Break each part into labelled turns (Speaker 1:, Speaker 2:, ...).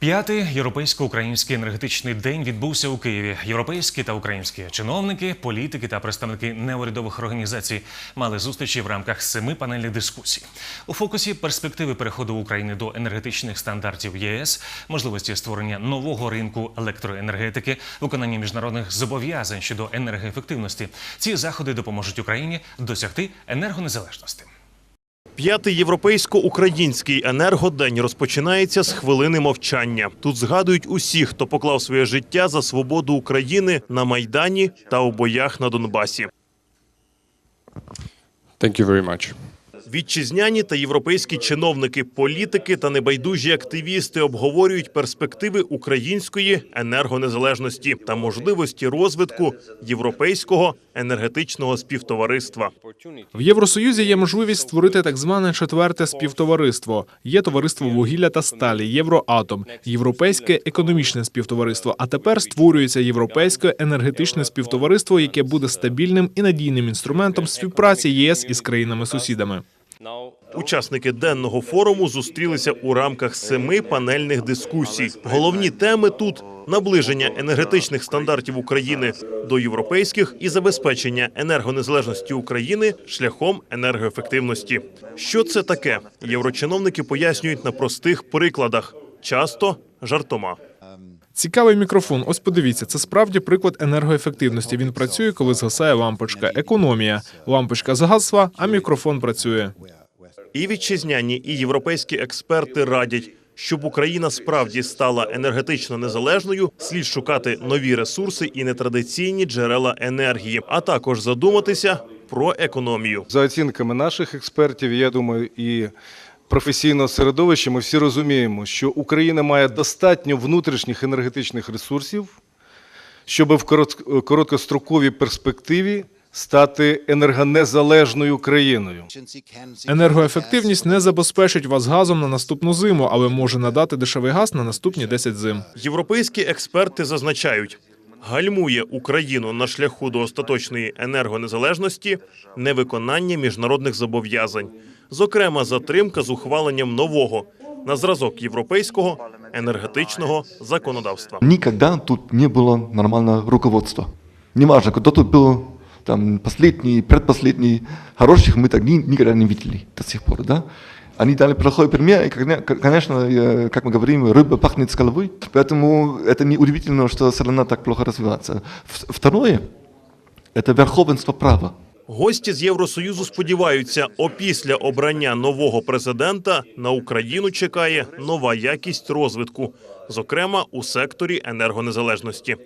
Speaker 1: П'ятий європейсько-український енергетичний день відбувся у Києві. Європейські та українські чиновники, політики та представники неурядових організацій мали зустрічі в рамках семи панельних дискусій. У фокусі перспективи переходу України до енергетичних стандартів ЄС, можливості створення нового ринку електроенергетики, виконання міжнародних зобов'язань щодо енергоефективності. Ці заходи допоможуть Україні досягти енергонезалежності.
Speaker 2: П'ятий європейсько-український енергодень розпочинається з хвилини мовчання. Тут згадують усіх, хто поклав своє життя за свободу України на майдані та у боях на Донбасі.
Speaker 3: Thank you.
Speaker 2: Вітчизняні та європейські чиновники, політики та небайдужі активісти обговорюють перспективи української енергонезалежності та можливості розвитку європейського енергетичного співтовариства.
Speaker 4: В Євросоюзі є можливість створити так зване четверте співтовариство. Є товариство вугілля та сталі, Євроатом, Європейське економічне співтовариство. А тепер створюється європейське енергетичне співтовариство, яке буде стабільним і надійним інструментом співпраці ЄС із країнами-сусідами.
Speaker 2: Учасники денного форуму зустрілися у рамках семи панельних дискусій. Головні теми тут наближення енергетичних стандартів України до європейських і забезпечення енергонезалежності України шляхом енергоефективності. Що це таке? Єврочиновники пояснюють на простих прикладах, часто жартома.
Speaker 4: Цікавий мікрофон. Ось подивіться, це справді приклад енергоефективності. Він працює, коли згасає лампочка. Економія. Лампочка згасла, а мікрофон працює.
Speaker 2: І вітчизняні, і європейські експерти радять, щоб Україна справді стала енергетично незалежною, слід шукати нові ресурси і нетрадиційні джерела енергії, а також задуматися про економію.
Speaker 5: За оцінками наших експертів, я думаю, і професійного середовища, ми всі розуміємо, що Україна має достатньо внутрішніх енергетичних ресурсів, щоб в корот- короткостроковій перспективі стати енергонезалежною країною.
Speaker 4: Енергоефективність не забезпечить вас газом на наступну зиму, але може надати дешевий газ на наступні 10 зим.
Speaker 2: Європейські експерти зазначають, гальмує Україну на шляху до остаточної енергонезалежності невиконання міжнародних зобов'язань, зокрема затримка з ухваленням нового на зразок європейського енергетичного законодавства.
Speaker 6: Никогда тут не было нормального руководства. Неважно, кто тут был там последний, предпоследний, хороших мы так ни- никогда не видели до сих пор, да. Они дали плохой пример, и, коне- конечно, э, как мы говорим, рыба пахнет с головы, поэтому это не удивительно, что страна так плохо развивается. В- Второе – это верховенство права.
Speaker 2: Гості з Євросоюзу сподіваються, опісля обрання нового президента на Україну чекає нова якість розвитку, зокрема у секторі енергонезалежності.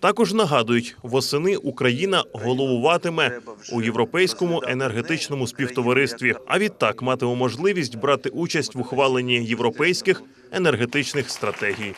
Speaker 2: Також нагадують, восени Україна головуватиме у європейському енергетичному співтоваристві, а відтак матиме можливість брати участь в ухваленні європейських енергетичних стратегій.